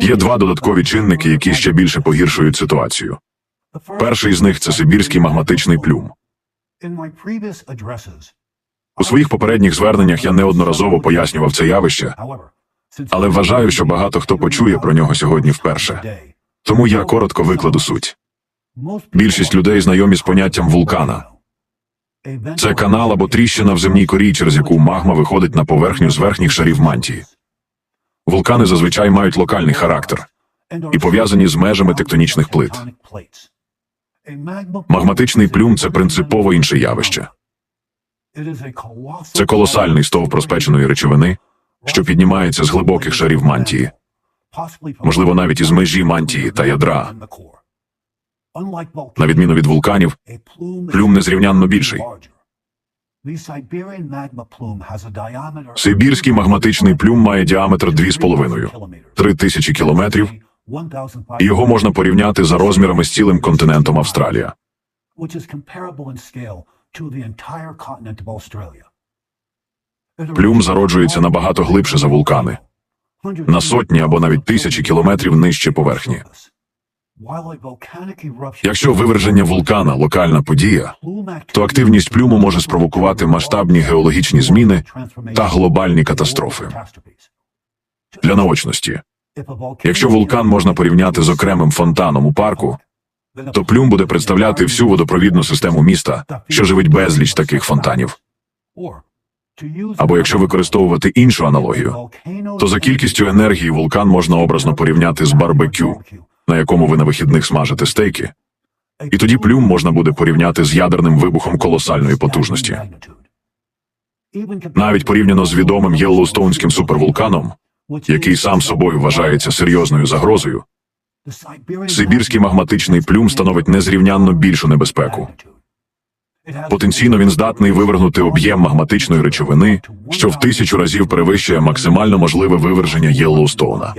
Є два додаткові чинники, які ще більше погіршують ситуацію. Перший з них це сибірський магматичний плюм. У своїх попередніх зверненнях я неодноразово пояснював це явище, але вважаю, що багато хто почує про нього сьогодні вперше. Тому я коротко викладу суть. Більшість людей знайомі з поняттям вулкана. Це канал або тріщина в земній корі, через яку магма виходить на поверхню з верхніх шарів мантії. Вулкани зазвичай мають локальний характер і пов'язані з межами тектонічних плит. Магматичний плюм це принципово інше явище. Це колосальний стовп розпеченої речовини, що піднімається з глибоких шарів мантії, можливо, навіть із межі мантії та ядра. На відміну від вулканів, плюм незрівнянно більший. Сибірський магматичний плюм має діаметр 2,5 3 тисячі кілометрів, і його можна порівняти за розмірами з цілим континентом Австралія. Плюм зароджується набагато глибше за вулкани, на сотні або навіть тисячі кілометрів нижче поверхні. Якщо виверження вулкана локальна подія, то активність плюму може спровокувати масштабні геологічні зміни та глобальні катастрофи. Для наочності, якщо вулкан можна порівняти з окремим фонтаном у парку, то плюм буде представляти всю водопровідну систему міста, що живить безліч таких фонтанів. Або якщо використовувати іншу аналогію, то за кількістю енергії вулкан можна образно порівняти з барбекю, на якому ви на вихідних смажите стейки, і тоді плюм можна буде порівняти з ядерним вибухом колосальної потужності. Навіть порівняно з відомим Єллоустоунським супервулканом, який сам собою вважається серйозною загрозою, сибірський магматичний плюм становить незрівнянно більшу небезпеку. Потенційно він здатний вивергнути об'єм магматичної речовини, що в тисячу разів перевищує максимально можливе виверження Єллоустоуна.